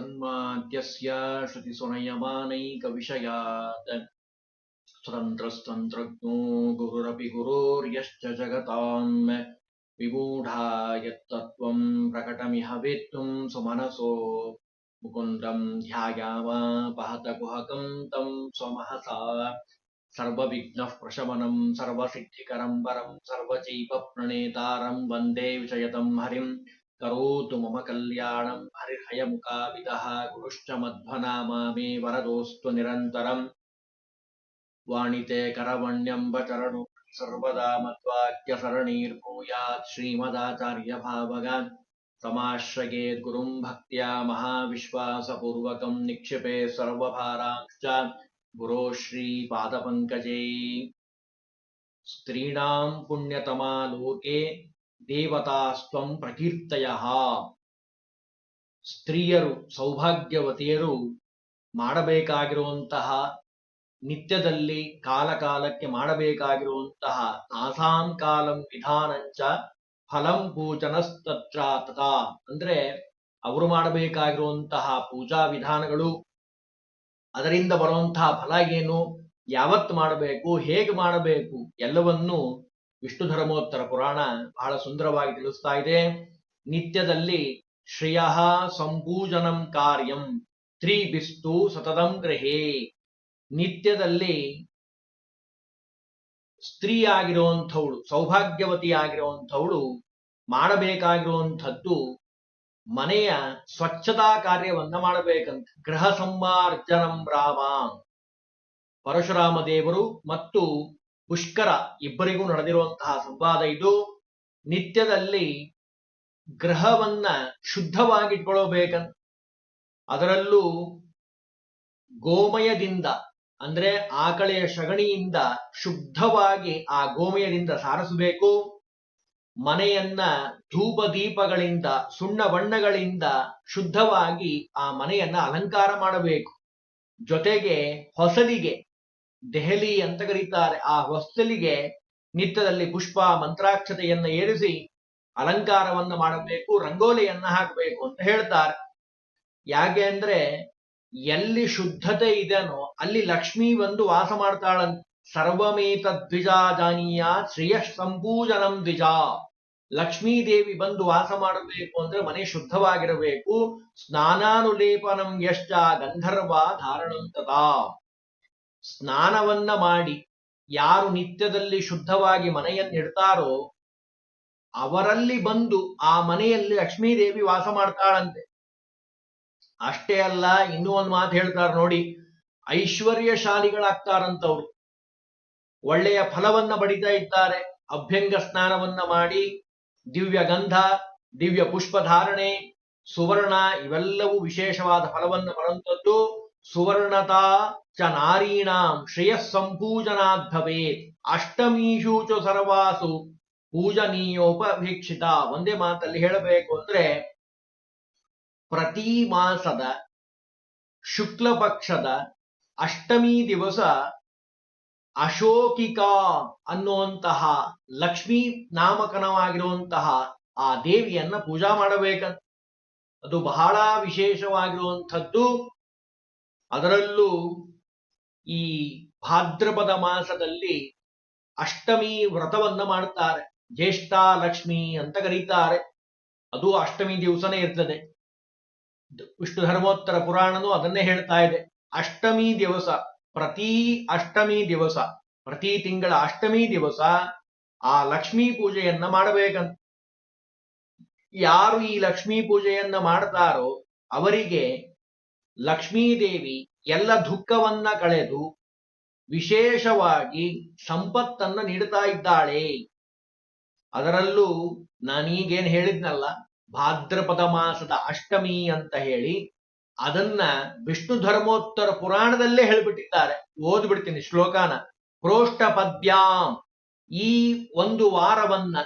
जन्माद्यस्य श्रुतिसुनयमानैकविषयात् स्वतन्त्रस्तन्त्रज्ञो गुरुरपि गुरोर्यश्च जगताम् विमूढा यत्तत्त्वम् प्रकटमिह वेत्तुम् सुमनसो। मुकुन्दम् ध्यायामापहतकुहकम् तम् स्वमहसा। सर्वविघ्नः प्रशमनम्, सर्वसिद्धिकरम् परम् सर्वचैवप्रणेतारम् वंदे विषयतम् हरिम्। करोतु मम कल्याणम् हरिहयमुखाविदः गुरुश्च मध्वनामा मे वरदोऽस्तु निरन्तरम्। वाणिते करवण्यम्बचरणो सर्वदा मद्वाक्यसरणीर्भूयात् श्रीमदाचार्यभावगान्। समाश्रयेत् गुरुम् भक्त्या महाविश्वासपूर्वकम् निक्षिपे सर्वभारांश्च गुरो श्रीपादपङ्कजे। स्त्रीणाम् पुण्यतमा लोके ದೇವತಾಸ್ತ್ವಂ ಪ್ರಕೀರ್ತಯ. ಸ್ತ್ರೀಯರು, ಸೌಭಾಗ್ಯವತಿಯರು ಮಾಡಬೇಕಾಗಿರುವಂತಹ, ನಿತ್ಯದಲ್ಲಿ ಕಾಲಕಾಲಕ್ಕೆ ಮಾಡಬೇಕಾಗಿರುವಂತಹ ಆಸಾಂ ಕಾಲಂ ವಿಧಾನಂಚ ಫಲಂ ಪೂಜನಸ್ತತ್ರ ತಥಾ. ಅಂದ್ರೆ ಅವರು ಮಾಡಬೇಕಾಗಿರುವಂತಹ ಪೂಜಾ ವಿಧಾನಗಳು, ಅದರಿಂದ ಬರುವಂತಹ ಫಲ ಏನು, ಯಾವತ್ತು ಮಾಡಬೇಕು, ಹೇಗೆ ಮಾಡಬೇಕು, ಎಲ್ಲವನ್ನೂ ವಿಷ್ಣು ಧರ್ಮೋತ್ತರ ಪುರಾಣ ಬಹಳ ಸುಂದರವಾಗಿ ತಿಳಿಸ್ತಾ ಇದೆ. ನಿತ್ಯದಲ್ಲಿ ಶ್ರೇಯ ಸಂಪೂಜನಂ ಕಾರ್ಯಂ ತ್ರೀ ತ್ರಿಬಿಸ್ತು ಸತತಂ ಗೃಹೇ. ನಿತ್ಯದಲ್ಲಿ ಸ್ತ್ರೀ ಆಗಿರುವಂಥವಳು ಸೌಭಾಗ್ಯವತಿ ಆಗಿರುವಂಥವಳು ಮಾಡಬೇಕಾಗಿರುವಂಥದ್ದು ಮನೆಯ ಸ್ವಚ್ಛತಾ ಕಾರ್ಯವನ್ನ ಮಾಡಬೇಕಂತ. ಗೃಹ ಸಂವಾರ್ಜನಂ ರಾಮ. ಪರಶುರಾಮ ದೇವರು ಮತ್ತು ಪುಷ್ಕರ ಇಬ್ಬರಿಗೂ ನಡೆದಿರುವಂತಹ ಸಂವಾದ ಇದು. ನಿತ್ಯದಲ್ಲಿ ಗ್ರಹವನ್ನ ಶುದ್ಧವಾಗಿಟ್ಕೊಳ್ಳಬೇಕಂತ ಅದರಲ್ಲೂ ಗೋಮಯದಿಂದ, ಅಂದ್ರೆ ಆಕಳೆಯ ಸಗಣಿಯಿಂದ ಶುದ್ಧವಾಗಿ ಆ ಗೋಮಯದಿಂದ ಸಾರಿಸಬೇಕು. ಮನೆಯನ್ನ ಧೂಪ ದೀಪಗಳಿಂದ ಸುಣ್ಣ ಬಣ್ಣಗಳಿಂದ ಶುದ್ಧವಾಗಿ ಆ ಮನೆಯನ್ನ ಅಲಂಕಾರ ಮಾಡಬೇಕು. ಜೊತೆಗೆ ಹೊಸಲಿಗೆ ದೆಹಲಿ ಅಂತ ಕರೀತಾರೆ. ಆ ಹೊಸ್ತಲಿಗೆ ನಿತ್ಯದಲ್ಲಿ ಪುಷ್ಪ, ಮಂತ್ರಾಕ್ಷತೆಯನ್ನ ಏರಿಸಿ ಅಲಂಕಾರವನ್ನು ಮಾಡಬೇಕು, ರಂಗೋಲಿಯನ್ನ ಹಾಕಬೇಕು ಅಂತ ಹೇಳ್ತಾರೆ. ಯಾಕೆ ಅಂದ್ರೆ ಎಲ್ಲಿ ಶುದ್ಧತೆ ಇದೆನೋ ಅಲ್ಲಿ ಲಕ್ಷ್ಮಿ ಬಂದು ವಾಸ ಮಾಡ್ತಾಳಂತ. ಸರ್ವಮೇತ ದ್ವಿಜಾ ಜಾನೀಯ ಶ್ರೇಯ ಸಂಪೂಜನಂ ದ್ವಿಜ. ಲಕ್ಷ್ಮೀ ದೇವಿ ಬಂದು ವಾಸ ಮಾಡಬೇಕು ಅಂದ್ರೆ ಮನೆ ಶುದ್ಧವಾಗಿರಬೇಕು. ಸ್ನಾನಾನುಲೇಪನಂ ಯಶ್ಚ ಗಂಧರ್ವ ಧಾರಣಂ ತಥಾ ಸ್ನಾನವನ್ನ ಮಾಡಿ ಯಾರು ನಿತ್ಯದಲ್ಲಿ ಶುದ್ಧವಾಗಿ ಮನೆಯನ್ನಿಡ್ತಾರೋ ಅವರಲ್ಲಿ ಬಂದು ಆ ಮನೆಯಲ್ಲಿ ಲಕ್ಷ್ಮೀದೇವಿ ವಾಸ ಮಾಡ್ತಾಳಂತೆ. ಅಷ್ಟೇ ಅಲ್ಲ, ಇನ್ನೂ ಒಂದು ಮಾತು ಹೇಳ್ತಾರೆ ನೋಡಿ, ಐಶ್ವರ್ಯಶಾಲಿಗಳಾಗ್ತಾರಂತವ್ರು. ಒಳ್ಳೆಯ ಫಲವನ್ನ ಬಡಿತಾ ಇದ್ದಾರೆ. ಅಭ್ಯಂಗ ಸ್ನಾನವನ್ನ ಮಾಡಿ, ದಿವ್ಯ ಗಂಧ, ದಿವ್ಯ ಪುಷ್ಪ ಧಾರಣೆ, ಸುವರ್ಣ, ಇವೆಲ್ಲವೂ ವಿಶೇಷವಾದ ಫಲವನ್ನು ಬರುವಂಥದ್ದು. ಸುವರ್ಣತಾ ಚ ನಾರೀಣಾಂ ಶ್ರೇಯಸ್ಸಂಪೂಜನಾದ್ ಭವೇತ್. ಅಷ್ಟಮೀಷು ಚ ಸರ್ವಾಸು ಪೂಜನೀಯೋಪಭೀಕ್ಷಿತ ಒಂದೇ ಮಾತಲ್ಲಿ ಹೇಳಬೇಕು ಅಂದ್ರೆ, ಪ್ರತಿ ಮಾಸದ ಶುಕ್ಲ ಪಕ್ಷದ ಅಷ್ಟಮಿ ದಿವಸ ಅಶೋಕಿಕಾ ಅನ್ನುವಂತಹ ಲಕ್ಷ್ಮೀ ನಾಮಕನವಾಗಿರುವಂತಹ ಆ ದೇವಿಯನ್ನ ಪೂಜಾ ಮಾಡಬೇಕಂತ. ಅದು ಬಹಳ ವಿಶೇಷವಾಗಿರುವಂಥದ್ದು. ಅದರಲ್ಲೂ ಈ ಭಾದ್ರಪದ ಮಾಸದಲ್ಲಿ ಅಷ್ಟಮಿ ವ್ರತವನ್ನ ಮಾಡ್ತಾರೆ ಜ್ಯೇಷ್ಠ, ಲಕ್ಷ್ಮಿ ಅಂತ ಕರೀತಾರೆ. ಅದು ಅಷ್ಟಮಿ ದಿವಸನೇ ಇರ್ತದೆ. ವಿಷ್ಣು ಧರ್ಮೋತ್ತರ ಪುರಾಣನು ಅದನ್ನೇ ಹೇಳ್ತಾ ಇದೆ. ಅಷ್ಟಮಿ ದಿವಸ, ಪ್ರತಿ ಅಷ್ಟಮಿ ದಿವಸ, ಪ್ರತಿ ತಿಂಗಳ ಅಷ್ಟಮಿ ದಿವಸ ಆ ಲಕ್ಷ್ಮೀ ಪೂಜೆಯನ್ನ ಮಾಡಬೇಕಂತ. ಯಾರು ಈ ಲಕ್ಷ್ಮೀ ಪೂಜೆಯನ್ನ ಮಾಡ್ತಾರೋ ಅವರಿಗೆ ಲಕ್ಷ್ಮೀದೇವಿ ಎಲ್ಲ ದುಃಖವನ್ನ ಕಳೆದು ವಿಶೇಷವಾಗಿ ಸಂಪತ್ತನ್ನ ನೀಡ್ತಾ ಇದ್ದಾಳೆ. ಅದರಲ್ಲೂ ನಾನೀಗೇನ್ ಹೇಳಿದ್ನಲ್ಲ, ಭಾದ್ರಪದ ಮಾಸದ ಅಷ್ಟಮಿ ಅಂತ ಹೇಳಿ ಅದನ್ನ ವಿಷ್ಣು ಧರ್ಮೋತ್ತರ ಪುರಾಣದಲ್ಲೇ ಹೇಳಿಬಿಟ್ಟಿದ್ದಾರೆ. ಓದ್ಬಿಡ್ತೀನಿ ಶ್ಲೋಕಾನ. ಪ್ರೋಷ್ಟ ಪದ್ಯಾಂ. ಈ ಒಂದು ವಾರವನ್ನ,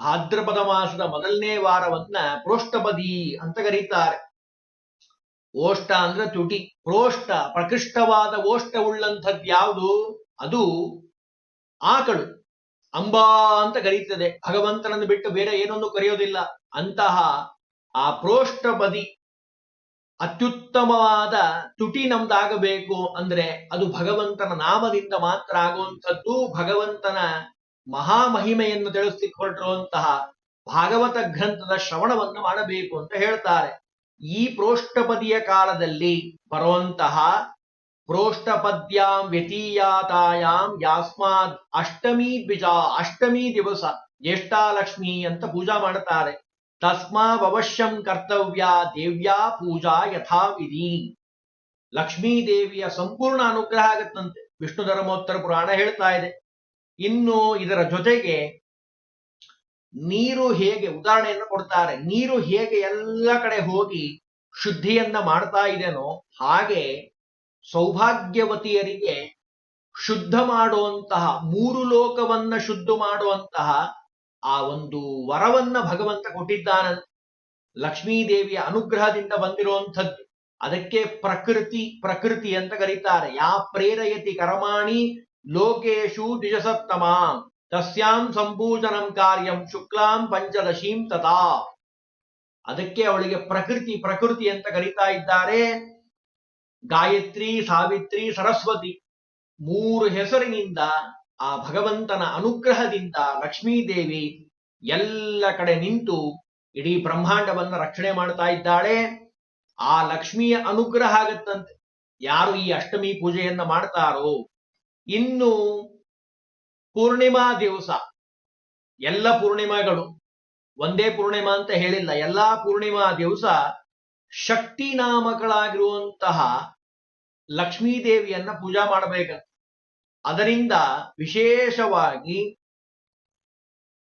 ಭಾದ್ರಪದ ಮಾಸದ ಮೊದಲನೇ ವಾರವನ್ನ ಪ್ರೋಷ್ಠಪದಿ ಅಂತ ಕರೀತಾರೆ. ಓಷ್ಟ ಅಂದ್ರೆ ತುಟಿ. ಪ್ರೋಷ್ಟ ಪ್ರಕೃಷ್ಟವಾದ ಓಷ್ಟ ಉಳ್ಳಂಥದ್ದು ಯಾವುದು? ಅದು ಆಕಳು. ಅಂಬಾ ಅಂತ ಕರೀತದೆ. ಭಗವಂತನನ್ನು ಬಿಟ್ಟು ಬೇರೆ ಏನೊಂದು ಕರೆಯೋದಿಲ್ಲ. ಅಂತಹ ಆ ಪ್ರೋಷ್ಟ ಬದಿ ಅತ್ಯುತ್ತಮವಾದ ತುಟಿ ನಮ್ದಾಗಬೇಕು ಅಂದ್ರೆ ಅದು ಭಗವಂತನ ನಾಮದಿಂದ ಮಾತ್ರ ಆಗುವಂಥದ್ದು. ಭಗವಂತನ ಮಹಾಮಹಿಮೆಯನ್ನು ತಿಳಿಸ್ಲಿಕ್ಕೆ ಹೊರಟಿರುವಂತಹ ಭಾಗವತ ಗ್ರಂಥದ ಶ್ರವಣವನ್ನು ಮಾಡಬೇಕು ಅಂತ ಹೇಳ್ತಾರೆ. ಈ ಪ್ರೋಷ್ಠಪದಿಯ ಕಾಲದಲ್ಲಿ ಬರುವಂತಹ ಪ್ರೋಷ್ಠಪದ್ಯಾಂ ವ್ಯತೀಯಾತಾಯಾಮ್ ಯಾಸ್ಮಾದ್ ಅಷ್ಟಮಿ ದ್ವಿಜ, ಅಷ್ಟಮಿ ದಿವಸ, ಜ್ಯೇಷ್ಠಾಲಕ್ಷ್ಮಿ ಅಂತ ಪೂಜಾ ಮಾಡುತ್ತಾರೆ. ತಸ್ಮಾ ಅವಶ್ಯಂ ಕರ್ತವ್ಯ ದೇವ್ಯಾ ಪೂಜಾ ಯಥಾವಿಧಿ. ಲಕ್ಷ್ಮೀ ದೇವಿಯ ಸಂಪೂರ್ಣ ಅನುಗ್ರಹ ಆಗತ್ತಂತೆ. ವಿಷ್ಣು ಧರ್ಮೋತ್ತರ ಪುರಾಣ ಹೇಳ್ತಾ ಇದೆ. ಇನ್ನು ಇದರ ಜೊತೆಗೆ ನೀರು ಹೇಗೆ, ಉದಾಹರಣೆಯನ್ನು ಕೊಡ್ತಾರೆ. ನೀರು ಹೇಗೆ ಎಲ್ಲ ಕಡೆ ಹೋಗಿ ಶುದ್ಧಿಯನ್ನ ಮಾಡ್ತಾ ಇದೆನೋ ಹಾಗೆ ಸೌಭಾಗ್ಯವತಿಯರಿಗೆ ಶುದ್ಧ ಮಾಡುವಂತಹ, ಮೂರು ಲೋಕವನ್ನ ಶುದ್ಧ ಮಾಡುವಂತಹ ಆ ಒಂದು ವರವನ್ನ ಭಗವಂತ ಕೊಟ್ಟಿದ್ದಾನಂತೆ ಲಕ್ಷ್ಮೀದೇವಿಯ ಅನುಗ್ರಹದಿಂದ ಬಂದಿರುವಂಥದ್ದು. ಅದಕ್ಕೆ ಪ್ರಕೃತಿ ಪ್ರಕೃತಿ ಅಂತ ಕರೀತಾರೆ. ಯಾ ಪ್ರೇರಯತಿ ಕರ್ಮಾಣಿ ಲೋಕೇಶು ದ್ವಿಜಸತ್ತಮ ತಸ್ಯಾಂ ಸಂಪೂಜನಂ ಕಾರ್ಯಂ ಶುಕ್ಲಾಂ ಪಂಚದಶೀಂ ತಥಾ. ಅದಕ್ಕೆ ಅವಳಿಗೆ ಪ್ರಕೃತಿ ಪ್ರಕೃತಿ ಅಂತ ಕರೀತಾ ಇದ್ದಾರೆ. ಗಾಯತ್ರಿ, ಸಾವಿತ್ರಿ, ಸರಸ್ವತಿ ಮೂರು ಹೆಸರಿನಿಂದ ಆ ಭಗವಂತನ ಅನುಗ್ರಹದಿಂದ ಲಕ್ಷ್ಮೀದೇವಿ ಎಲ್ಲ ಕಡೆ ನಿಂತು ಇಡೀ ಬ್ರಹ್ಮಾಂಡವನ್ನ ರಕ್ಷಣೆ ಮಾಡ್ತಾ ಇದ್ದಾಳೆ. ಆ ಲಕ್ಷ್ಮಿಯ ಅನುಗ್ರಹ ಆಗತ್ತಂತೆ ಯಾರು ಈ ಅಷ್ಟಮಿ ಪೂಜೆಯನ್ನ ಮಾಡ್ತಾರೋ, ಇನ್ನು ಪೂರ್ಣಿಮಾ ದಿವಸ. ಎಲ್ಲ ಪೂರ್ಣಿಮಾಗಳು ಒಂದೇ ಪೂರ್ಣಿಮಾ ಅಂತ ಹೇಳಿಲ್ಲ. ಎಲ್ಲಾ ಪೂರ್ಣಿಮಾ ದಿವಸ ಶಕ್ತಿ ನಾಮಗಳಾಗಿರುವಂತಹ ಲಕ್ಷ್ಮೀ ದೇವಿಯನ್ನ ಪೂಜಾ ಮಾಡಬೇಕಂತ. ಅದರಿಂದ ವಿಶೇಷವಾಗಿ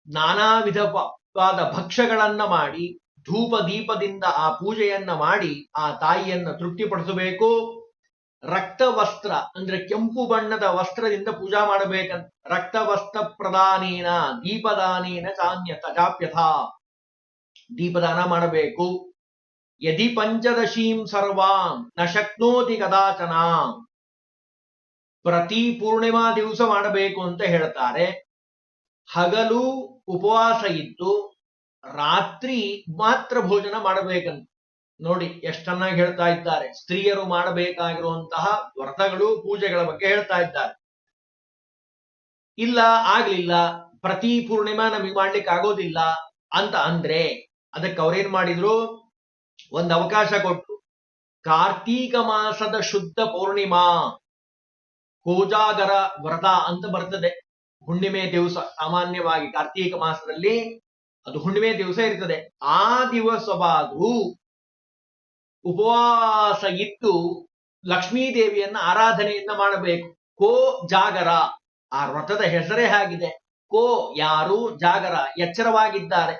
ನಾನಾ ವಿಧವಾದ ಭಕ್ಷ್ಯಗಳನ್ನ ಮಾಡಿ, ಧೂಪ ದೀಪದಿಂದ ಆ ಪೂಜೆಯನ್ನ ಮಾಡಿ ಆ ತಾಯಿಯನ್ನ ತೃಪ್ತಿಪಡಿಸಬೇಕು. ರಕ್ತ ವಸ್ತ್ರ ಅಂದ್ರೆ ಕೆಂಪು ಬಣ್ಣದ ವಸ್ತ್ರದಿಂದ ಪೂಜಾ ಮಾಡಬೇಕಂತ. ರಕ್ತ ವಸ್ತ್ರ ಪ್ರದಾನೇನ, ದೀಪದಾನೇನ ಚಾನ್ಯತ, ಜಾಪ್ಯಥ. ದೀಪದಾನ ಮಾಡಬೇಕು. ಯದಿ ಪಂಚದಶೀಂ ಸರ್ವಾಂ, ನ ಶಕ್ನೋತಿ ಕದಾಚನ. ಪ್ರತಿ ಪೂರ್ಣಿಮಾ ದಿವಸ ಮಾಡಬೇಕು ಅಂತ ಹೇಳ್ತಾರೆ. ಹಗಲು ಉಪವಾಸ ಇದ್ದು, ರಾತ್ರಿ ಮಾತ್ರ ಭೋಜನ ಮಾಡಬೇಕಂತ. ನೋಡಿ ಎಷ್ಟು ಹೇಳ್ತಾ ಇದ್ದಾರೆ. ಸ್ತ್ರೀಯರು ಮಾಡಬೇಕಾಗಿರುವಂತಹ ವ್ರತಗಳು, ಪೂಜೆಗಳ ಬಗ್ಗೆ ಹೇಳ್ತಾ ಇದ್ದಾರೆ. ಇಲ್ಲ, ಆಗ್ಲಿಲ್ಲ, ಪ್ರತಿ ಪೂರ್ಣಿಮಾ ನಮಗೆ ಮಾಡ್ಲಿಕ್ಕೆ ಆಗೋದಿಲ್ಲ ಅಂತ ಅಂದ್ರೆ ಅದಕ್ಕೆ ಅವ್ರೇನ್ ಮಾಡಿದ್ರು? ಒಂದು ಅವಕಾಶ ಕೊಟ್ಟು ಕಾರ್ತೀಕ ಮಾಸದ ಶುದ್ಧ ಪೂರ್ಣಿಮಾ, ಕೋಜಾಗರ ವ್ರತ ಅಂತ ಬರ್ತದೆ. ಹುಣ್ಣಿಮೆ ದಿವಸ ಸಾಮಾನ್ಯವಾಗಿ ಕಾರ್ತೀಕ ಮಾಸದಲ್ಲಿ ಅದು ಹುಣ್ಣಿಮೆ ದಿವಸ ಇರ್ತದೆ. ಆ ದಿವಸವಾದ್ರೂ ಉಪವಾಸ ಇತ್ತು ಲಕ್ಷ್ಮೀ ದೇವಿಯನ್ನ ಆರಾಧನೆಯನ್ನ ಮಾಡಬೇಕು. ಕೋ ಜಾಗರ, ಆ ವ್ರತದ ಹೆಸರೇ ಆಗಿದೆ. ಕೋ ಯಾರು ಜಾಗರ, ಎಚ್ಚರವಾಗಿದ್ದಾರೆ.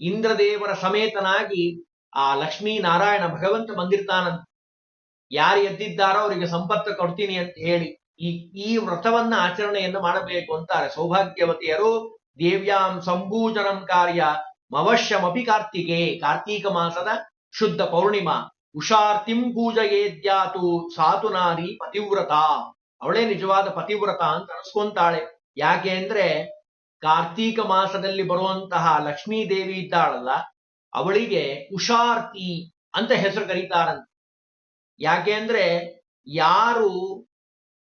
ಇಂದ್ರದೇವರ ಸಮೇತನಾಗಿ ಆ ಲಕ್ಷ್ಮೀ ನಾರಾಯಣ ಭಗವಂತ ಬಂದಿರ್ತಾನಂತ ಯಾರು ಎದ್ದಿದ್ದಾರೋ ಅವರಿಗೆ ಸಂಪತ್ತು ಕೊಡ್ತೀನಿ ಅಂತ ಹೇಳಿ ಈ ಈ ವ್ರತವನ್ನ ಆಚರಣೆಯನ್ನು ಮಾಡಬೇಕು ಅಂತಾರೆ. ಸೌಭಾಗ್ಯವತಿಯರು, ದೇವ್ಯಾಂ ಸಂಭೂಜನಂ ಕಾರ್ಯ, ಮವಶ್ಯಮಪಿ ಕಾರ್ತಿಕೆ, ಕಾರ್ತೀಕ ಮಾಸದ ಶುದ್ಧ ಪೌರ್ಣಿಮಾ. ಉಷಾರ್ತಿಂ ಪೂಜಯೇದ್ಯಾತು, ಸಾತು ನಾರಿ ಪತಿವ್ರತ. ಅವಳೇ ನಿಜವಾದ ಪತಿವ್ರತ ಅಂತ ಅನ್ಸ್ಕೊಂತಾಳೆ. ಯಾಕೆ ಅಂದ್ರೆ ಕಾರ್ತೀಕ ಮಾಸದಲ್ಲಿ ಬರುವಂತಹ ಲಕ್ಷ್ಮೀ ದೇವಿ ಇದ್ದಾಳಲ್ಲ, ಅವಳಿಗೆ ಉಷಾರ್ತಿ ಅಂತ ಹೆಸರು ಕರೀತಾರಂತೆ. ಯಾಕೆ ಅಂದ್ರೆ ಯಾರು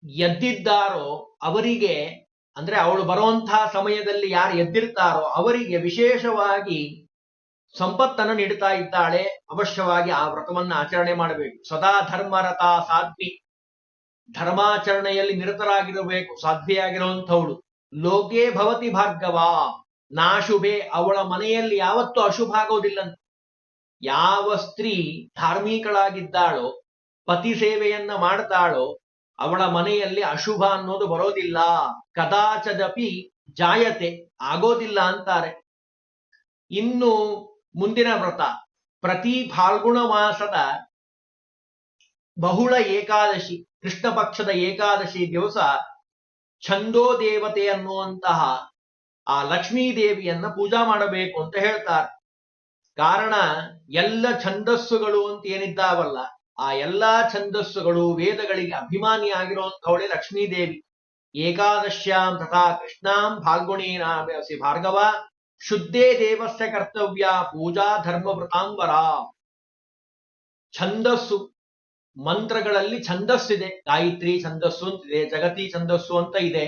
ಎದ್ದಿದ್ದಾರೋ ಅವರಿಗೆ, ಅಂದ್ರೆ ಅವಳು ಬರುವಂತಹ ಸಮಯದಲ್ಲಿ ಯಾರು ಎದ್ದಿರ್ತಾರೋ ಅವರಿಗೆ ವಿಶೇಷವಾಗಿ ಸಂಪತ್ತನ್ನು ನೀಡುತ್ತಾ ಇದ್ದಾಳೆ, ಅವಶ್ಯವಾಗಿ ಆ ವ್ರತವನ್ನ ಆಚರಣೆ ಮಾಡಬೇಕು. ಸದಾ ಧರ್ಮರತ ಸಾಧ್ವಿ. ಧರ್ಮಾಚರಣೆಯಲ್ಲಿ ನಿರತರಾಗಿರಬೇಕು, ಸಾಧ್ವಿಯಾಗಿರುವಂಥವಳು. ಲೋಕೇ ಭವತಿ ಭಾರ್ಗವ. ನಾಶುಭೆ ಅವಳ ಮನೆಯಲ್ಲಿ ಯಾವತ್ತೂ ಅಶುಭ ಆಗೋದಿಲ್ಲಂತೆ. ಯಾವ ಸ್ತ್ರೀ ಧಾರ್ಮಿಕಳಾಗಿದ್ದಾಳೋ, ಪತಿ ಸೇವೆಯನ್ನ ಮಾಡ್ತಾಳೋ, ಅವಳ ಮನೆಯಲ್ಲಿ ಅಶುಭ ಅನ್ನೋದು ಬರೋದಿಲ್ಲ. ಕದಾಚದಪಿ ಜಾಯತೆ, ಆಗೋದಿಲ್ಲ ಅಂತಾರೆ. ಇನ್ನು ಮುಂದಿನ ವ್ರತ. ಪ್ರತಿ ಫಾಲ್ಗುಣ ಮಾಸದ ಬಹುಳ ಏಕಾದಶಿ, ಕೃಷ್ಣ ಪಕ್ಷದ ಏಕಾದಶಿ ದಿವಸ ಛಂದೋ ದೇವತೆ ಅನ್ನುವಂತಹ ಆ ಲಕ್ಷ್ಮೀ ದೇವಿಯನ್ನ ಪೂಜಾ ಮಾಡಬೇಕು ಅಂತ ಹೇಳ್ತಾರೆ. ಕಾರಣ ಎಲ್ಲ ಛಂದಸ್ಸುಗಳು ಅಂತ ಏನಿದ್ದಾವಲ್ಲ, ಆ ಎಲ್ಲಾ ಛಂದಸ್ಸುಗಳು ವೇದಗಳಿಗೆ ಅಭಿಮಾನಿ ಆಗಿರುವಂತವಳೆ ಲಕ್ಷ್ಮೀ ದೇವಿ. ಏಕಾದಶ್ಯಾಂ ತಥಾ ಕೃಷ್ಣಾಂ ಫಾಲ್ಗುಣೀನಾಸಿ ಭಾರ್ಗವ. ಶುದ್ಧೇ ದೇವಸ್ಯ ಕರ್ತವ್ಯ, ಪೂಜಾ ಧರ್ಮ ವೃತಾಂಬರ ಛಂದಸ್ಸು, ಮಂತ್ರಗಳಲ್ಲಿ ಛಂದಸ್ಸಿದೆ. ಗಾಯತ್ರಿ ಛಂದಸ್ಸು ಅಂತಿದೆ, ಜಗತಿ ಛಂದಸ್ಸು ಅಂತ ಇದೆ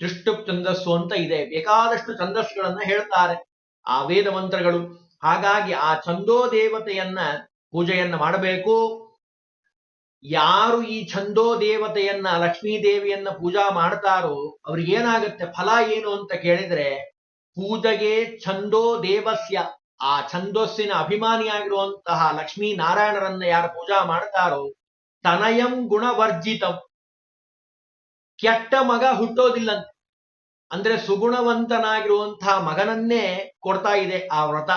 ತ್ರಿಷ್ಟುಪ್ ಛಂದಸ್ಸು ಅಂತ ಇದೆ, ಬೇಕಾದಷ್ಟು ಛಂದಸ್ಸುಗಳನ್ನ ಹೇಳ್ತಾರೆ, ಆ ವೇದ ಮಂತ್ರಗಳು. ಹಾಗಾಗಿ ಆ ಛಂದೋ ದೇವತೆಯನ್ನ ಪೂಜೆಯನ್ನ ಮಾಡಬೇಕು. ಯಾರು ಈ ಛಂದೋ ದೇವತೆಯನ್ನ ಲಕ್ಷ್ಮೀ ದೇವಿಯನ್ನ ಪೂಜಾ ಮಾಡ್ತಾರೋ ಅವ್ರಿಗೆ ಏನಾಗುತ್ತೆ ಫಲ ಏನು ಅಂತ ಕೇಳಿದ್ರೆ ಪೂಜೆಗೆ ಛಂದೋ ದೇವಸ್ಯ. ಆ ಛಂದಸ್ಸಿನ ಅಭಿಮಾನಿಯಾಗಿರುವಂತಹ ಲಕ್ಷ್ಮೀ ನಾರಾಯಣರನ್ನ ಯಾರು ಪೂಜಾ ಮಾಡ್ತಾರೋ ತನಯಂ ಗುಣವರ್ಜಿತಂ. ಕೆಟ್ಟ ಮಗ ಹುಟ್ಟೋದಿಲ್ಲಂತೆ. ಅಂದ್ರೆ ಸುಗುಣವಂತನಾಗಿರುವಂತಹ ಮಗನನ್ನೇ ಕೊಡ್ತಾ ಇದೆ ಆ ವ್ರತ.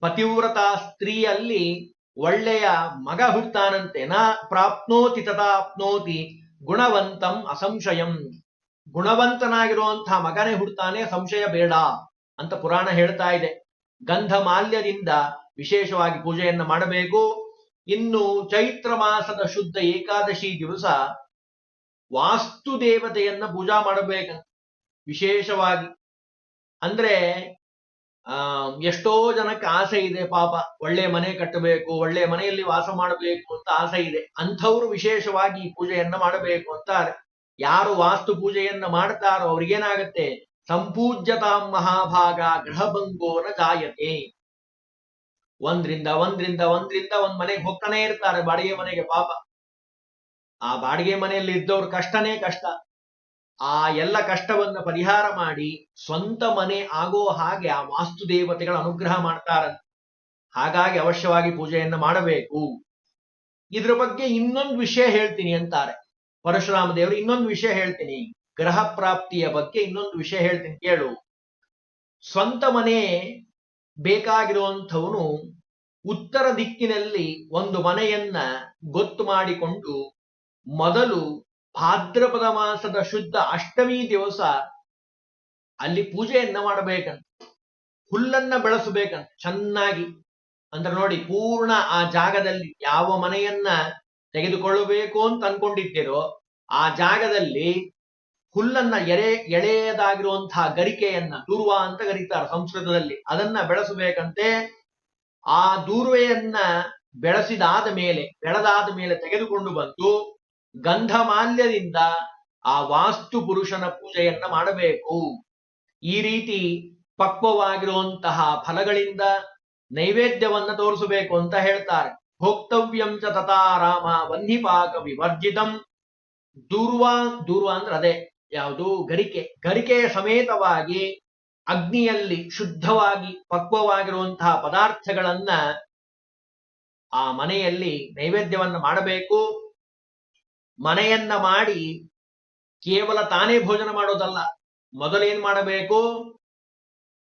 ಪತಿವ್ರತ ಸ್ತ್ರೀಯಲ್ಲಿ ಒಳ್ಳೆಯ ಮಗ ಹುಟ್ಟಾನಂತೆ ನ ಪ್ರಾಪ್ನೋತಿ ತಥಾಪ್ನೋತಿ ಗುಣವಂತಂ ಅಸಂಶಯಂ. ಗುಣವಂತನಾಗಿರುವಂತಹ ಮಗನೇ ಹುಡ್ತಾನೆ, ಸಂಶಯ ಬೇಡ ಅಂತ ಪುರಾಣ ಹೇಳ್ತಾ ಇದೆ. ಗಂಧ ಮಾಲ್ಯದಿಂದ ವಿಶೇಷವಾಗಿ ಪೂಜೆಯನ್ನು ಮಾಡಬೇಕು. ಇನ್ನು ಚೈತ್ರ ಮಾಸದ ಶುದ್ಧ ಏಕಾದಶಿ ದಿವಸ ವಾಸ್ತು ದೇವತೆಯನ್ನ ಪೂಜಾ ಮಾಡಬೇಕು. ವಿಶೇಷವಾಗಿ ಅಂದ್ರೆ, ಆ, ಎಷ್ಟೋ ಜನಕ್ಕೆ ಆಸೆ ಇದೆ ಪಾಪ. ಒಳ್ಳೆ ಮನೆ ಕಟ್ಟಬೇಕು, ಒಳ್ಳೆ ಮನೆಯಲ್ಲಿ ವಾಸ ಮಾಡಬೇಕು ಅಂತ ಆಸೆ ಇದೆ. ಅಂಥವ್ರು ವಿಶೇಷವಾಗಿ ಈ ಪೂಜೆಯನ್ನ ಮಾಡಬೇಕು ಅಂತಾರೆ. ಯಾರು ವಾಸ್ತು ಪೂಜೆಯನ್ನು ಮಾಡ್ತಾರೋ ಅವ್ರಿಗೇನಾಗತ್ತೆ? ಸಂಪೂಜ್ಯತಾಂ ಮಹಾಭಾಗ ಗೃಹಭಂಗೋನ ಜಾಯತೆ ಒಂದ್ರಿಂದ ಒಂದ್ರಿಂದ ಒಂದ್ರಿಂದ ಒಂದ್ ಮನೆಗೆ ಹೋಗ್ತಾನೆ ಇರ್ತಾರೆ ಬಾಡಿಗೆ ಮನೆಗೆ ಪಾಪ. ಆ ಬಾಡಿಗೆ ಮನೆಯಲ್ಲಿ ಇದ್ದವ್ರ ಕಷ್ಟನೇ ಕಷ್ಟ. ಆ ಎಲ್ಲ ಕಷ್ಟವನ್ನ ಪರಿಹಾರ ಮಾಡಿ ಸ್ವಂತ ಮನೆ ಆಗೋ ಹಾಗೆ ಆ ವಾಸ್ತು ದೇವತೆಗಳ ಅನುಗ್ರಹ ಮಾಡ್ತಾರಂತೆ. ಹಾಗಾಗಿ ಅವಶ್ಯವಾಗಿ ಪೂಜೆಯನ್ನು ಮಾಡಬೇಕು. ಇದ್ರ ಬಗ್ಗೆ ಇನ್ನೊಂದು ವಿಷಯ ಹೇಳ್ತೀನಿ ಅಂತಾರೆ. ಪರಶುರಾಮ ದೇವರು ಇನ್ನೊಂದು ವಿಷಯ ಹೇಳ್ತೀನಿ. ಗ್ರಹ ಪ್ರಾಪ್ತಿಯ ಬಗ್ಗೆ ಇನ್ನೊಂದು ವಿಷಯ ಹೇಳ್ತೀನಿ. ಕೇಳು. ಸ್ವಂತ ಮನೆ ಬೇಕಾಗಿರುವಂಥವನು ಉತ್ತರ ದಿಕ್ಕಿನಲ್ಲಿ ಒಂದು ಮನೆಯನ್ನ ಗೊತ್ತು ಮಾಡಿಕೊಂಡು ಮೊದಲು ಭಾದ್ರಪದ ಮಾಸದ ಶುದ್ಧ ಅಷ್ಟಮಿ ದಿವಸ ಅಲ್ಲಿ ಪೂಜೆಯನ್ನ ಮಾಡಬೇಕಂತ, ಹುಲ್ಲನ್ನ ಬೆಳೆಸಬೇಕಂತ, ಚೆನ್ನಾಗಿ. ಅಂದ್ರೆ ನೋಡಿ ಪೂರ್ಣ ಆ ಜಾಗದಲ್ಲಿ ಯಾವ ಮನೆಯನ್ನ ತೆಗೆದುಕೊಳ್ಳಬೇಕು ಅಂತ ಅನ್ಕೊಂಡಿದ್ದೀರೋ ಆ ಜಾಗದಲ್ಲಿ ಹುಲ್ಲನ್ನ ಎರೆ ಎಳೆಯದಾಗಿರುವಂತಹ ಗರಿಕೆಯನ್ನ ದೂರ್ವ ಅಂತ ಕರೀತಾರೆ ಸಂಸ್ಕೃತದಲ್ಲಿ. ಅದನ್ನ ಬೆಳೆಸಬೇಕಂತೆ ಆ ದೂರ್ವೆಯನ್ನ ಬೆಳೆಸಿದಾದ ಮೇಲೆ, ಬೆಳೆದಾದ ಮೇಲೆ ತೆಗೆದುಕೊಂಡು ಬಂದು ಗಂಧಮಾಲ್ಯದಿಂದ ಆ ವಾಸ್ತು ಪುರುಷನ ಪೂಜೆಯನ್ನ ಮಾಡಬೇಕು. ಈ ರೀತಿ ಪಕ್ವವಾಗಿರುವಂತಹ ಫಲಗಳಿಂದ ನೈವೇದ್ಯವನ್ನ ತೋರಿಸಬೇಕು ಅಂತ ಹೇಳ್ತಾರೆ. ಭೋಕ್ತವ್ಯಂ ಚ ತಥಾ ರಾಮ ವನ್ನಿಪಾಕ ವಿವರ್ಜಿತಂ. ದೂರ್ವ ದೂರ್ವ ಅಂದ್ರೆ ಅದೇ ಯಾವುದು? ಗರಿಕೆ. ಗರಿಕೆಯ ಸಮೇತವಾಗಿ ಅಗ್ನಿಯಲ್ಲಿ ಶುದ್ಧವಾಗಿ ಪಕ್ವವಾಗಿರುವಂತಹ ಪದಾರ್ಥಗಳನ್ನ ಆ ಮನೆಯಲ್ಲಿ ನೈವೇದ್ಯವನ್ನು ಮಾಡಬೇಕು. ಮನೆಯನ್ನ ಮಾಡಿ ಕೇವಲ ತಾನೇ ಭೋಜನ ಮಾಡೋದಲ್ಲ, ಮೊದಲೇನ್ ಮಾಡಬೇಕು?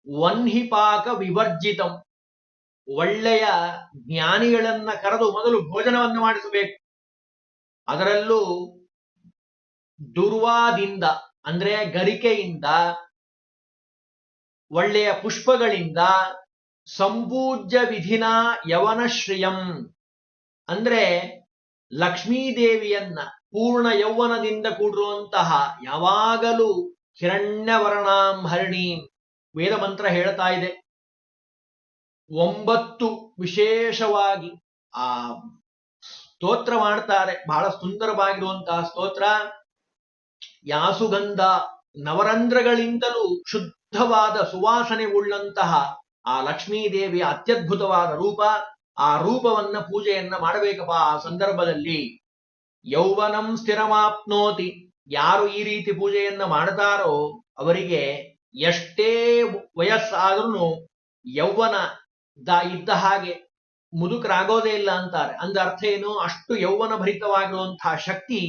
ವನ್ಹಿಪಾಕ ವಿವರ್ಜಿತಂ. ಒಳ್ಳೆಯ ಜ್ಞಾನಿಗಳನ್ನ ಕರೆದು ಮೊದಲು ಭೋಜನವನ್ನು ಮಾಡಿಸಬೇಕು. ಅದರಲ್ಲೂ ದುರ್ವಾದಿಂದ, ಅಂದ್ರೆ ಗರಿಕೆಯಿಂದ, ಒಳ್ಳೆಯ ಪುಷ್ಪಗಳಿಂದ ಸಂಪೂಜ್ಯ ವಿಧಿನ ಯವನಶ್ರಿಯಂ. ಅಂದ್ರೆ ಲಕ್ಷ್ಮೀದೇವಿಯನ್ನ ಪೂರ್ಣ ಯೌವನದಿಂದ ಕೂಡಿರುವಂತಹ ಯಾವಾಗಲೂ ಹಿರಣ್ಯವರ್ಣಾಂ ಹರಿಣೀಂ ವೇದ ಮಂತ್ರ ಹೇಳ್ತಾ ಇದೆ. ಒಂಬತ್ತು ವಿಶೇಷವಾಗಿ ಆ ಸ್ತೋತ್ರ ಮಾಡ್ತಾರೆ. ಬಹಳ ಸುಂದರವಾಗಿರುವಂತಹ ಸ್ತೋತ್ರ. ಯಾಸುಗಂಧ ನವರಂಧ್ರಗಳಿಂದಲೂ ಶುದ್ಧವಾದ ಸುವಾಸನೆ ಉಳ್ಳಂತಹ ಆ ಲಕ್ಷ್ಮೀದೇವಿಯ ಅತ್ಯದ್ಭುತವಾದ ರೂಪ. ಆ ರೂಪವನ್ನ ಪೂಜೆಯನ್ನ ಮಾಡಬೇಕಪ್ಪ. ಆ ಸಂದರ್ಭದಲ್ಲಿ ಯೌವನಂ ಸ್ಥಿರಮಾಪ್ನೋತಿ. ಯಾರು ಈ ರೀತಿ ಪೂಜೆಯನ್ನ ಮಾಡ್ತಾರೋ ಅವರಿಗೆ ಎಷ್ಟೇ ವಯಸ್ಸಾದ್ರೂ ಯೌವನ ದ ಇದ್ದ ಹಾಗೆ ಮುದುಕರಾಗೋದೇ ಇಲ್ಲ ಅಂತಾರೆ. ಅಂದ ಅರ್ಥ ಏನು? ಅಷ್ಟು ಯೌವನ ಭರಿತವಾಗಿರುವಂತಹ ಶಕ್ತಿ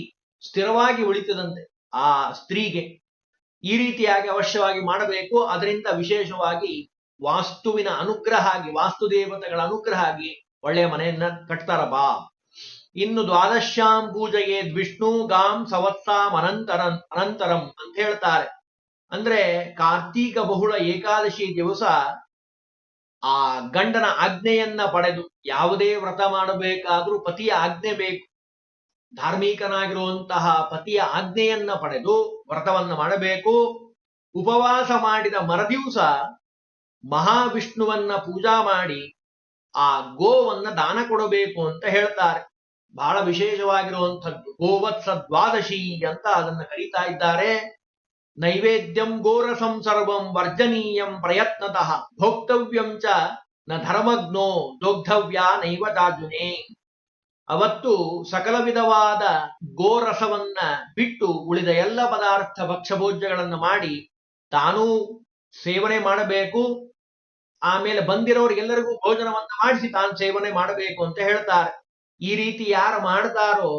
ಸ್ಥಿರವಾಗಿ ಉಳಿತದಂತೆ ಆ ಸ್ತ್ರೀಗೆ. ಈ ರೀತಿಯಾಗಿ ಅವಶ್ಯವಾಗಿ ಮಾಡಬೇಕು. ಅದರಿಂದ ವಿಶೇಷವಾಗಿ ವಾಸ್ತುವಿನ ಅನುಗ್ರಹ ಆಗಿ ವಾಸ್ತು ದೇವತೆಗಳ ಅನುಗ್ರಹ ಆಗಿ ಒಳ್ಳೆಯ ಮನೆಯನ್ನ ಬಾ. ಇನ್ನು ದ್ವಾದಶ್ಯಾಂ ಪೂಜೆಗೆ ವಿಷ್ಣು ಗಾಂ ಸವತ್ಸಾಂ ಅನಂತರಂ ಅನಂತರಂ ಅಂತ ಹೇಳ್ತಾರೆ. ಅಂದ್ರೆ ಕಾರ್ತೀಕ ಬಹುಳ ಏಕಾದಶಿ ದಿವಸ ಆ ಗಂಡನ ಆಜ್ಞೆಯನ್ನ ಪಡೆದು ಯಾವುದೇ ವ್ರತ ಮಾಡಬೇಕಾದ್ರೂ ಪತಿಯ ಆಜ್ಞೆ ಬೇಕು. ಧಾರ್ಮಿಕನಾಗಿರುವಂತಹ ಪತಿಯ ಆಜ್ಞೆಯನ್ನ ಪಡೆದು ವ್ರತವನ್ನು ಮಾಡಬೇಕು. ಉಪವಾಸ ಮಾಡಿದ ಮರದಿವಸ ಮಹಾವಿಷ್ಣುವನ್ನ ಪೂಜಾ ಮಾಡಿ ಆ ಗೋವನ್ನ ದಾನ ಕೊಡಬೇಕು ಅಂತ ಹೇಳ್ತಾರೆ. ಬಹಳ ವಿಶೇಷವಾಗಿರುವಂಥದ್ದು ಗೋವತ್ಸ ದ್ವಾದಶಿ ಅಂತ ಅದನ್ನ ಕರೀತಾ ಇದ್ದಾರೆ. ನೈವೇದ್ಯಂ ಗೋರಸಂ ಸರ್ವಂ ವರ್ಜನೀಯಂ ಪ್ರಯತ್ನತಃ, ಭೋಕ್ತವ್ಯಂ ಚ ನ ಧರ್ಮಜ್ಞೋ ನೈವ ದಾಜುನೆ ಅವತ್ತು ಸಕಲ ವಿಧವಾದ ಗೋರಸವನ್ನ ಬಿಟ್ಟು ಉಳಿದ ಎಲ್ಲ ಪದಾರ್ಥ ಭಕ್ಷ್ಯಭೋಜ್ಯಗಳನ್ನು ಮಾಡಿ ತಾನೂ ಸೇವನೆ ಮಾಡಬೇಕು. ಆಮೇಲೆ ಬಂದಿರೋರಿಗೆಲ್ಲರಿಗೂ ಭೋಜನವನ್ನ ಮಾಡಿಸಿ ತಾನು ಸೇವನೆ ಮಾಡಬೇಕು ಅಂತ ಹೇಳ್ತಾರೆ. ಈ ರೀತಿ ಯಾರು ಮಾಡ್ತಾರೋ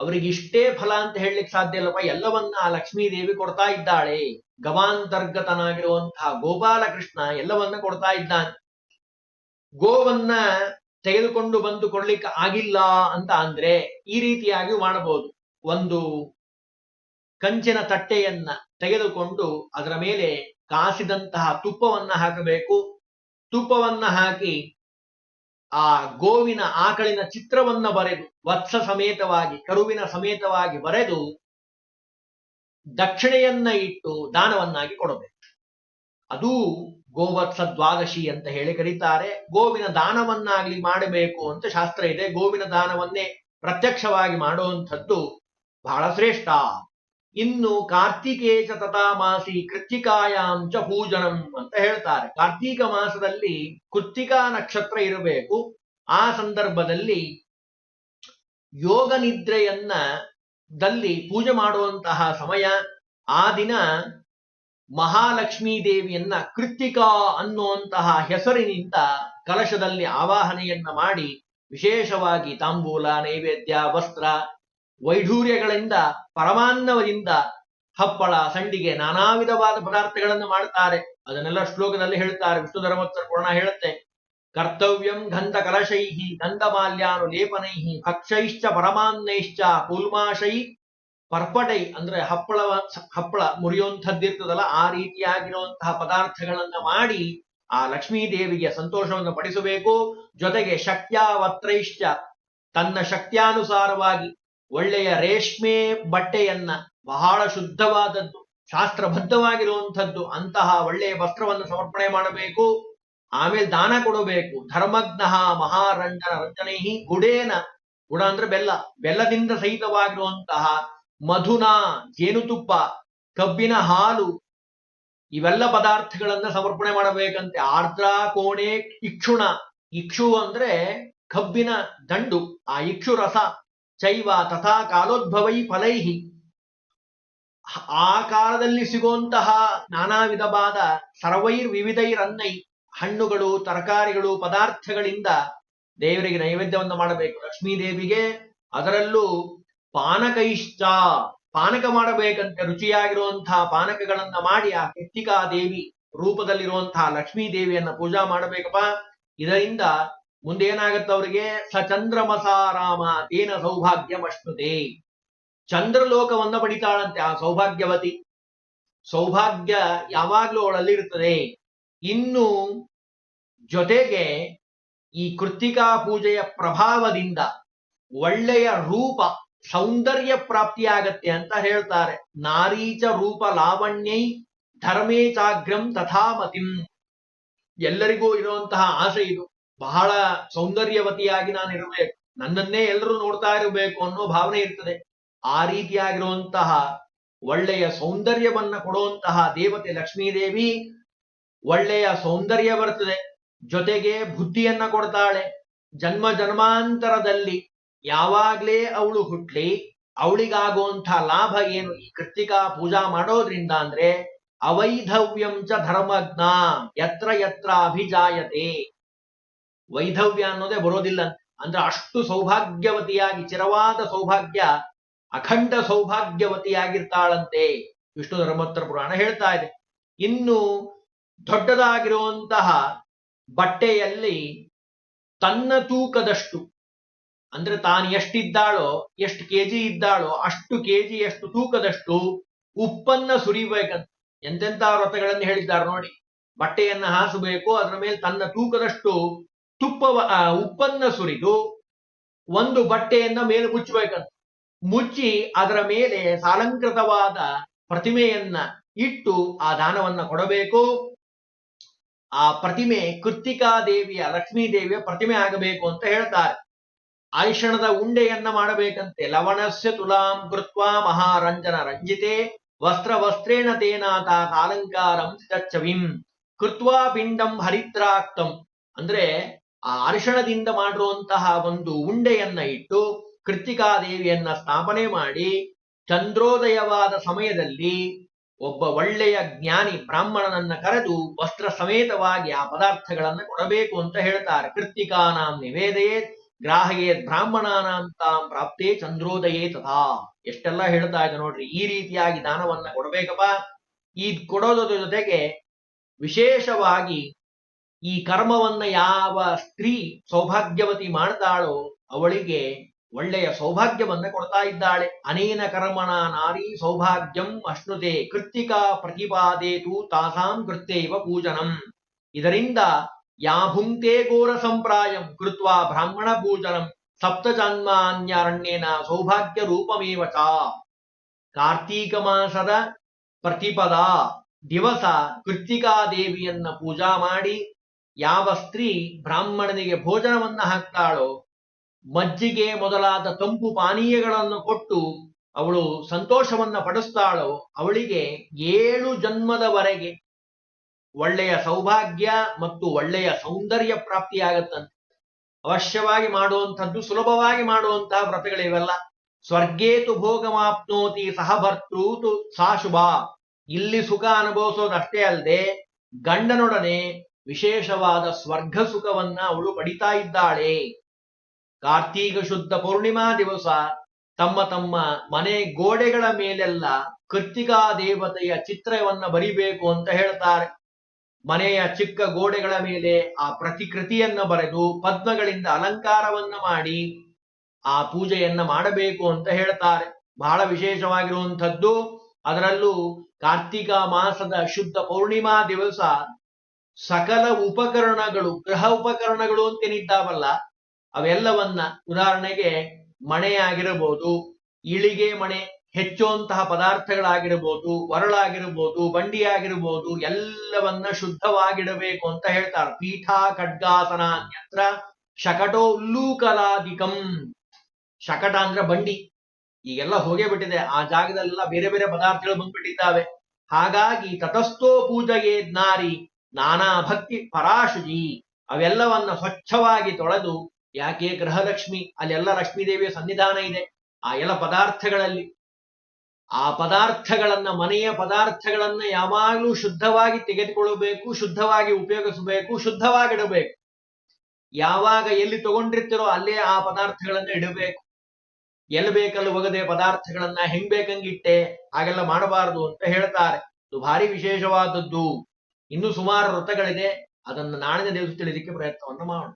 ಅವರಿಗೆ ಇಷ್ಟೇ ಫಲ ಅಂತ ಹೇಳಲಿಕ್ಕೆ ಸಾಧ್ಯ ಇಲ್ಲಪ್ಪ. ಎಲ್ಲವನ್ನ ಆ ಲಕ್ಷ್ಮೀ ದೇವಿ ಕೊಡ್ತಾ ಇದ್ದಾಳೆ. ಗವಾಂತರ್ಗತನಾಗಿರುವಂತಹ ಗೋಪಾಲಕೃಷ್ಣ ಎಲ್ಲವನ್ನ ಕೊಡ್ತಾ ಇದ್ದಾನೆ. ಗೋವನ್ನ ತೆಗೆದುಕೊಂಡು ಬಂದು ಕೊಡ್ಲಿಕ್ಕೆ ಆಗಿಲ್ಲ ಅಂತ ಅಂದ್ರೆ ಈ ರೀತಿಯಾಗಿ ಮಾಡಬಹುದು. ಒಂದು ಕಂಚಿನ ತಟ್ಟೆಯನ್ನ ತೆಗೆದುಕೊಂಡು ಅದರ ಮೇಲೆ ಕಾಸಿದಂತಹ ತುಪ್ಪವನ್ನ ಹಾಕಬೇಕು. ತುಪ್ಪವನ್ನ ಹಾಕಿ ಆ ಗೋವಿನ ಆಕಳಿನ ಚಿತ್ರವನ್ನ ಬರೆದು ವತ್ಸ ಸಮೇತವಾಗಿ, ಕರುವಿನ ಸಮೇತವಾಗಿ ಬರೆದು ದಕ್ಷಿಣೆಯನ್ನ ಇಟ್ಟು ದಾನವನ್ನಾಗಿ ಕೊಡಬೇಕು. ಅದು ಗೋವತ್ಸ ದ್ವಾದಶಿ ಅಂತ ಹೇಳಿ ಕರೀತಾರೆ. ಗೋವಿನ ದಾನವನ್ನಾಗ್ಲಿ ಮಾಡಬೇಕು ಅಂತ ಶಾಸ್ತ್ರ ಇದೆ. ಗೋವಿನ ದಾನವನ್ನೇ ಪ್ರತ್ಯಕ್ಷವಾಗಿ ಮಾಡುವಂಥದ್ದು ಬಹಳ ಶ್ರೇಷ್ಠ. ಇನ್ನು ಕಾರ್ತಿಕೇಶ ತಥಾ ಮಾಸಿ ಕೃತ್ತಿಕಾಯಾಂ ಚ ಪೂಜನಂ ಅಂತ ಹೇಳ್ತಾರೆ. ಕಾರ್ತೀಕ ಮಾಸದಲ್ಲಿ ಕೃತ್ತಿಕಾ ನಕ್ಷತ್ರ ಇರಬೇಕು. ಆ ಸಂದರ್ಭದಲ್ಲಿ ಯೋಗ ನಿದ್ರೆಯನ್ನ ದಲ್ಲಿ ಪೂಜೆ ಮಾಡುವಂತಹ ಸಮಯ. ಆ ದಿನ ಮಹಾಲಕ್ಷ್ಮೀ ದೇವಿಯನ್ನ ಕೃತ್ತಿಕಾ ಅನ್ನುವಂತಹ ಹೆಸರಿನಿಂದ ಕಲಶದಲ್ಲಿ ಆವಾಹನೆಯನ್ನ ಮಾಡಿ ವಿಶೇಷವಾಗಿ ತಾಂಬೂಲ, ನೈವೇದ್ಯ, ವಸ್ತ್ರ ವೈಢೂರ್ಯಗಳಿಂದ, ಪರಮಾನ್ನವದಿಂದ ಹಪ್ಪಳ, ಸಂಡಿಗೆ ನಾನಾ ವಿಧವಾದ ಪದಾರ್ಥಗಳನ್ನು ಮಾಡ್ತಾರೆ ಅದನ್ನೆಲ್ಲ ಶ್ಲೋಕದಲ್ಲಿ ಹೇಳ್ತಾರೆ. ವಿಷ್ಣು ಧರ್ಮೋತ್ತರ ಪುರಾಣ ಹೇಳುತ್ತೆ. ಕರ್ತವ್ಯಂ ಗಂಧ ಕಲಶೈಹಿ ಗಂಧಮಾಲ್ಯಾನು ಲೇಪನೈಹಿ ಭಕ್ಷೈಶ್ಚ ಪರಮಾನ್ನೈಶ್ಚ ಕೂಲ್ಮಾಶೈ ಪರ್ಪಟೈ ಅಂದ್ರೆ ಹಪ್ಪಳ ಹಪ್ಪಳ ಮುರಿಯುವಂಥದ್ದಿರ್ತದಲ್ಲ, ಆ ರೀತಿಯಾಗಿರುವಂತಹ ಪದಾರ್ಥಗಳನ್ನ ಮಾಡಿ ಆ ಲಕ್ಷ್ಮೀ ದೇವಿಗೆ ಸಂತೋಷವನ್ನು ಪಡಿಸಬೇಕು. ಜೊತೆಗೆ ಶಕ್ತ್ಯಾವತ್ರೈಶ್ಚ ತನ್ನ ಶಕ್ತ್ಯಾನುಸಾರವಾಗಿ ಒಳ್ಳೆಯ ರೇಷ್ಮೆ ಬಟ್ಟೆಯನ್ನ ಬಹಳ ಶುದ್ಧವಾದದ್ದು, ಶಾಸ್ತ್ರಬದ್ಧವಾಗಿರುವಂಥದ್ದು, ಅಂತಹ ಒಳ್ಳೆಯ ವಸ್ತ್ರವನ್ನು ಸಮರ್ಪಣೆ ಮಾಡಬೇಕು. ಆಮೇಲೆ ದಾನ ಕೊಡಬೇಕು. ಧರ್ಮಜ್ಞ ಮಹಾರಂಜನ ರಂಜನೈಹಿ ಗುಡೇನ. ಗುಡ ಅಂದ್ರೆ ಬೆಲ್ಲ. ಬೆಲ್ಲದಿಂದ ಸಹಿತವಾಗಿರುವಂತಹ ಮಧುನ, ಜೇನುತುಪ್ಪ, ಕಬ್ಬಿನ ಹಾಲು, ಇವೆಲ್ಲ ಪದಾರ್ಥಗಳನ್ನ ಸಮರ್ಪಣೆ ಮಾಡಬೇಕಂತೆ. ಆರ್ದ್ರ, ಕೋಣೆ, ಇಕ್ಷುಣ. ಇಕ್ಷು ಅಂದ್ರೆ ಕಬ್ಬಿನ ದಂಡು. ಆ ಇಕ್ಷು ರಸ. ಚೈವ ತಥಾ ಕಾಲೋದ್ಭವೈ ಫಲೈಹಿ. ಆ ಕಾಲದಲ್ಲಿ ಸಿಗುವಂತಹ ನಾನಾ ವಿಧವಾದ ಸರ್ವೈರ್ ವಿವಿಧೈರನ್ನೈ ಹಣ್ಣುಗಳು, ತರಕಾರಿಗಳು, ಪದಾರ್ಥಗಳಿಂದ ದೇವರಿಗೆ ನೈವೇದ್ಯವನ್ನು ಮಾಡಬೇಕು. ಲಕ್ಷ್ಮೀ ದೇವಿಗೆ ಅದರಲ್ಲೂ ಇಷ್ಟ ಪಾನಕ ಮಾಡಬೇಕಂತೆ ರುಚಿಯಾಗಿರುವಂತಹ ಪಾನಕಗಳನ್ನ ಮಾಡಿ ಆ ಕೃತ್ತಿಕಾ ದೇವಿ ರೂಪದಲ್ಲಿರುವಂತಹ ಲಕ್ಷ್ಮೀ ದೇವಿಯನ್ನ ಪೂಜಾ ಮಾಡಬೇಕಪ್ಪ. ಇದರಿಂದ ಮುಂದೆ ಏನಾಗತ್ತೆ ಅವರಿಗೆ ಸ ಚಂದ್ರಮಸಾರಾಮ ತೇನ ಸೌಭಾಗ್ಯಮಶ್ನುತೆ ಚಂದ್ರಲೋಕವನ್ನ ಪಡಿತಾಳಂತೆ ಆ ಸೌಭಾಗ್ಯವತಿ. ಸೌಭಾಗ್ಯ ಯಾವಾಗ್ಲೂ ಅವಳಲ್ಲಿ ಇರ್ತದೆ ಇನ್ನು ಜೊತೆಗೆ ಈ ಕೃತಿಕಾ ಪೂಜೆಯ ಪ್ರಭಾವದಿಂದ ಒಳ್ಳೆಯ ರೂಪ, ಸೌಂದರ್ಯ ಪ್ರಾಪ್ತಿಯಾಗತ್ತೆ ಅಂತ ಹೇಳ್ತಾರೆ. ನಾರೀಚ ರೂಪ ಲಾವಣ್ಯೈ ಧರ್ಮೇ ಚಾಗ್ರಂ ತಥಾಮತಿಂ. ಎಲ್ಲರಿಗೂ ಇರುವಂತಹ ಆಸೆ ಇದು. ಬಹಳ ಸೌಂದರ್ಯವತಿಯಾಗಿ ನಾನು ಇರಬೇಕು. ನನ್ನನ್ನೇ ಎಲ್ಲರೂ ನೋಡ್ತಾ ಇರಬೇಕು ಅನ್ನೋ ಭಾವನೆ ಇರ್ತದೆ. ಆ ರೀತಿಯಾಗಿರುವಂತಹ ಒಳ್ಳೆಯ ಸೌಂದರ್ಯವನ್ನ ಕೊಡುವಂತಹ ದೇವತೆ ಲಕ್ಷ್ಮೀದೇವಿ ಒಳ್ಳೆಯ ಸೌಂದರ್ಯ ಬರ್ತದೆ. ಜೊತೆಗೆ ಬುದ್ಧಿಯನ್ನ ಕೊಡ್ತಾಳೆ. ಜನ್ಮ ಜನ್ಮಾಂತರದಲ್ಲಿ ಯಾವಾಗ್ಲೇ ಅವಳು ಹುಟ್ಲಿ, ಅವಳಿಗಾಗುವಂಥ ಲಾಭ ಏನು ಈ ಕೃತಿಕಾ ಪೂಜಾ ಮಾಡೋದ್ರಿಂದ ಅಂದ್ರೆ ಅವೈಧವ್ಯಂ ಚ ಧರ್ಮಜ್ಞ ಯತ್ರ ಯತ್ರ ಅಭಿಜಾಯತೆ. ವೈಧವ್ಯ ಅನ್ನೋದೇ ಬರೋದಿಲ್ಲ. ಅಂದ್ರೆ ಅಷ್ಟು ಸೌಭಾಗ್ಯವತಿಯಾಗಿ, ಚಿರವಾದ ಸೌಭಾಗ್ಯ, ಅಖಂಡ ಸೌಭಾಗ್ಯವತಿಯಾಗಿರ್ತಾಳಂತೆ. ವಿಷ್ಣು ಧರ್ಮೋತ್ತರ ಪುರಾಣ ಹೇಳ್ತಾ ಇದೆ. ಇನ್ನು ದೊಡ್ಡದಾಗಿರುವಂತಹ ಬಟ್ಟೆಯಲ್ಲಿ ತನ್ನ ತೂಕದಷ್ಟು, ಅಂದ್ರೆ ತಾನು ಎಷ್ಟಿದ್ದಾಳೋ, ಎಷ್ಟು ಕೆಜಿ ಇದ್ದಾಳೋ, ಅಷ್ಟು ಕೆಜಿ ಎಷ್ಟು ತೂಕದಷ್ಟು ಉಪ್ಪನ್ನ ಸುರಿಬೇಕಂತ. ಎಂತೆಂತ ವ್ರತಗಳನ್ನು ಹೇಳಿದ್ದಾರೆ ನೋಡಿ. ಬಟ್ಟೆಯನ್ನ ಹಾಸಬೇಕು, ಅದರ ಮೇಲೆ ತನ್ನ ತೂಕದಷ್ಟು ತುಪ್ಪವ ಉಪ್ಪನ್ನ ಸುರಿದು ಒಂದು ಬಟ್ಟೆಯನ್ನ ಮೇಲೆ ಮುಚ್ಚಬೇಕಂತ ಮುಚ್ಚಿ ಅದರ ಮೇಲೆ ಸಾಲಂಕೃತವಾದ ಪ್ರತಿಮೆಯನ್ನ ಇಟ್ಟು ಆ ದಾನವನ್ನ ಕೊಡಬೇಕು. ಆ ಪ್ರತಿಮೆ ಕೃತ್ತಿಕಾ ದೇವಿಯ ಲಕ್ಷ್ಮೀ ದೇವಿಯ ಪ್ರತಿಮೆ ಆಗಬೇಕು ಅಂತ ಹೇಳ್ತಾರೆ. ಐಷಣದ ಉಂಡೆಯನ್ನ ಮಾಡಬೇಕಂತೆ. ಲವಣಸ್ಯ ತುಲಾಂ ಕೃತ್ವ ಮಹಾರಂಜನ ರಂಜಿತೆ. ವಸ್ತ್ರ ವಸ್ತ್ರೇಣ ತೇನಾತ ಅಲಂಕಾರಂ ಚವಿಂ ಕೃತ್ವಾ ಪಿಂಡಂ ಹರಿತ್ರಾಕ್ತಂ. ಅಂದ್ರೆ ಆ ಅರಿಶಣದಿಂದ ಮಾಡಿರುವಂತಹ ಒಂದು ಉಂಡೆಯನ್ನ ಇಟ್ಟು ಕೃತಿಕಾದೇವಿಯನ್ನ ಸ್ಥಾಪನೆ ಮಾಡಿ ಚಂದ್ರೋದಯವಾದ ಸಮಯದಲ್ಲಿ ಒಬ್ಬ ಒಳ್ಳೆಯ ಜ್ಞಾನಿ ಬ್ರಾಹ್ಮಣನನ್ನ ಕರೆದು ವಸ್ತ್ರ ಸಮೇತವಾಗಿ ಆ ಪದಾರ್ಥಗಳನ್ನ ಕೊಡಬೇಕು ಅಂತ ಹೇಳ್ತಾರೆ. ಕೃತ್ತಿಕಾನಾಂ ನಿವೇದಯೇ ಗ್ರಾಹಯೇತ್ ಬ್ರಾಹ್ಮಣಾನಾಂ ತಾಂ ಪ್ರಾಪ್ತೇ ಚಂದ್ರೋದಯೇ ತಥಾ. ಎಷ್ಟೆಲ್ಲ ಹೇಳ್ತಾ ಇದೆ ನೋಡ್ರಿ, ಈ ರೀತಿಯಾಗಿ ದಾನವನ್ನ ಕೊಡಬೇಕಪ್ಪ. ಈ ಕೊಡೋದ್ರ ಜೊತೆಗೆ ವಿಶೇಷವಾಗಿ ಈ ಕರ್ಮವನ್ನ ಯಾವ ಸ್ತ್ರೀ ಸೌಭಾಗ್ಯವತಿ ಮಾಡ್ತಾಳೋ ಅವಳಿಗೆ ಒಳ್ಳೆಯ ಸೌಭಾಗ್ಯವನ್ನ ಕೊಡ್ತಾ ಇದ್ದಾಳೆ. ಅನೇನ ಕರ್ಮಣ ನಾರಿ ಸೌಭಾಗ್ಯಂ ಅಶ್ನುತೆ ಕೃತ್ತಿಕಾ ಪ್ರತಿಪಾದೇತು ತಾಸಾಂ ಕೃತ್ಯೈವ ಪೂಜನಂ. ಇದರಿಂದ ಯಾಭುಂಕ್ತೆ ಘೋರ ಸಂಪ್ರಾಯಂ ಕೃತ್ವಾ ಬ್ರಾಹ್ಮಣ ಪೂಜನಂ ಸಪ್ತ ಜನ್ಮಾನ್ಯಾರಣ್ಯೇನ ಸೌಭಾಗ್ಯ ರೂಪಮೇವ ಚ. ಕಾರ್ತೀಕ ಮಾಸದ ಪ್ರತಿಪದ ದಿವಸ ಕೃತ್ತಿಕಾ ದೇವಿಯನ್ನ ಪೂಜಾ ಮಾಡಿ ಯಾವ ಸ್ತ್ರೀ ಬ್ರಾಹ್ಮಣನಿಗೆ ಭೋಜನವನ್ನ ಹಾಕ್ತಾಳೋ, ಮಜ್ಜಿಗೆ ಮೊದಲಾದ ತಂಪು ಪಾನೀಯಗಳನ್ನು ಕೊಟ್ಟು ಅವಳು ಸಂತೋಷವನ್ನ ಪಡಿಸ್ತಾಳೋ, ಅವಳಿಗೆ ಏಳು ಜನ್ಮದವರೆಗೆ ಒಳ್ಳೆಯ ಸೌಭಾಗ್ಯ ಮತ್ತು ಒಳ್ಳೆಯ ಸೌಂದರ್ಯ ಪ್ರಾಪ್ತಿಯಾಗತ್ತಂತೆ. ಅವಶ್ಯವಾಗಿ ಮಾಡುವಂಥದ್ದು ಸುಲಭವಾಗಿ ಮಾಡುವಂತಹ ವ್ರತಗಳಿವೆಲ್ಲ ಸ್ವರ್ಗೇತು ಭೋಗಮಾಪ್ನೋತಿ ಸಹಭರ್ತೃತು ಸಾ ಶುಭ. ಇಲ್ಲಿ ಸುಖ ಅನುಭವಿಸೋದಷ್ಟೇ ಅಲ್ಲದೆ ಗಂಡನೊಡನೆ ವಿಶೇಷವಾದ ಸ್ವರ್ಗ ಸುಖವನ್ನ ಅವಳು ಪಡಿತಾ ಇದ್ದಾಳೆ. ಕಾರ್ತೀಕ ಶುದ್ಧ ಪೂರ್ಣಿಮಾ ದಿವಸ ತಮ್ಮ ತಮ್ಮ ಮನೆ ಗೋಡೆಗಳ ಮೇಲೆಲ್ಲ ಕೃತ್ತಿಕಾ ದೇವತೆಯ ಚಿತ್ರವನ್ನ ಬರಿಬೇಕು ಅಂತ ಹೇಳ್ತಾರೆ. ಮನೆಯ ಚಿಕ್ಕ ಗೋಡೆಗಳ ಮೇಲೆ ಆ ಪ್ರತಿಕೃತಿಯನ್ನ ಬರೆದು ಪದ್ಮಗಳಿಂದ ಅಲಂಕಾರವನ್ನ ಮಾಡಿ ಆ ಪೂಜೆಯನ್ನ ಮಾಡಬೇಕು ಅಂತ ಹೇಳ್ತಾರೆ. ಬಹಳ ವಿಶೇಷವಾಗಿರುವಂಥದ್ದು. ಅದರಲ್ಲೂ ಕಾರ್ತಿಕ ಮಾಸದ ಶುದ್ಧ ಪೌರ್ಣಿಮಾ ದಿವಸ ಸಕಲ ಉಪಕರಣಗಳು ಗೃಹ ಉಪಕರಣಗಳು ಅಂತೇನಿದ್ದಾವಲ್ಲ, ಅವೆಲ್ಲವನ್ನ ಉದಾಹರಣೆಗೆ ಮಣೆಯಾಗಿರಬಹುದು ಇಳಿಗೆ ಮಣೆ, ಹೆಚ್ಚುವಂತಹ ಪದಾರ್ಥಗಳಾಗಿರಬಹುದು ಒರಳಾಗಿರ್ಬೋದು ಬಂಡಿಯಾಗಿರಬಹುದು ಎಲ್ಲವನ್ನ ಶುದ್ಧವಾಗಿಡಬೇಕು ಅಂತ ಹೇಳ್ತಾರೆ. ಪೀಠ, ಖಡ್ಗಾಸನ ಅನ್ಯತ್ರ ಶಕಟೋ ಉಲ್ಲೂಕಲಾದಿಕಂ. ಶಕಟ ಅಂದ್ರೆ ಬಂಡಿ. ಈಗೆಲ್ಲ ಹೋಗೇ ಬಿಟ್ಟಿದೆ. ಆ ಜಾಗದಲ್ಲೆಲ್ಲ ಬೇರೆ ಬೇರೆ ಪದಾರ್ಥಗಳು ಬಂದ್ಬಿಟ್ಟಿದ್ದಾವೆ. ಹಾಗಾಗಿ ತತಸ್ಥೋ ಪೂಜೆಗೆ ನಾರಿ ನಾನಾ ಭಕ್ತಿ ಪರಾಶುಜಿ ಅವೆಲ್ಲವನ್ನ ಸ್ವಚ್ಛವಾಗಿ ತೊಳೆದು ಯಾಕೆ ಗೃಹಲಕ್ಷ್ಮಿ, ಅಲ್ಲೆಲ್ಲ ಲಕ್ಷ್ಮೀದೇವಿಯ ಸನ್ನಿಧಾನ ಇದೆ, ಆ ಎಲ್ಲ ಪದಾರ್ಥಗಳಲ್ಲಿ. ಆ ಪದಾರ್ಥಗಳನ್ನ, ಮನೆಯ ಪದಾರ್ಥಗಳನ್ನ ಯಾವಾಗಲೂ ಶುದ್ಧವಾಗಿ ತೆಗೆದುಕೊಳ್ಳಬೇಕು, ಶುದ್ಧವಾಗಿ ಉಪಯೋಗಿಸಬೇಕು, ಶುದ್ಧವಾಗಿಡಬೇಕು. ಯಾವಾಗ ಎಲ್ಲಿ ತಗೊಂಡಿರ್ತಿರೋ ಅಲ್ಲೇ ಆ ಪದಾರ್ಥಗಳನ್ನ ಇಡಬೇಕು. ಎಲ್ಲಿ ಬೇಕಲ್ಲಿ ಒಗದೆ ಪದಾರ್ಥಗಳನ್ನ ಹೆಂಗ್ ಬೇಕಂಗಿಟ್ಟೆ, ಹಾಗೆಲ್ಲ ಮಾಡಬಾರದು ಅಂತ ಹೇಳ್ತಾರೆ. ಇದು ಭಾರಿ ವಿಶೇಷವಾದದ್ದು. ಇನ್ನು ಸುಮಾರು ವ್ರತಗಳಿದೆ ಅದನ್ನು ನಾಳಿನ ದಿವಸ ತಿಳಿಲಿಕ್ಕೆ ಪ್ರಯತ್ನವನ್ನು ಮಾಡೋಣ.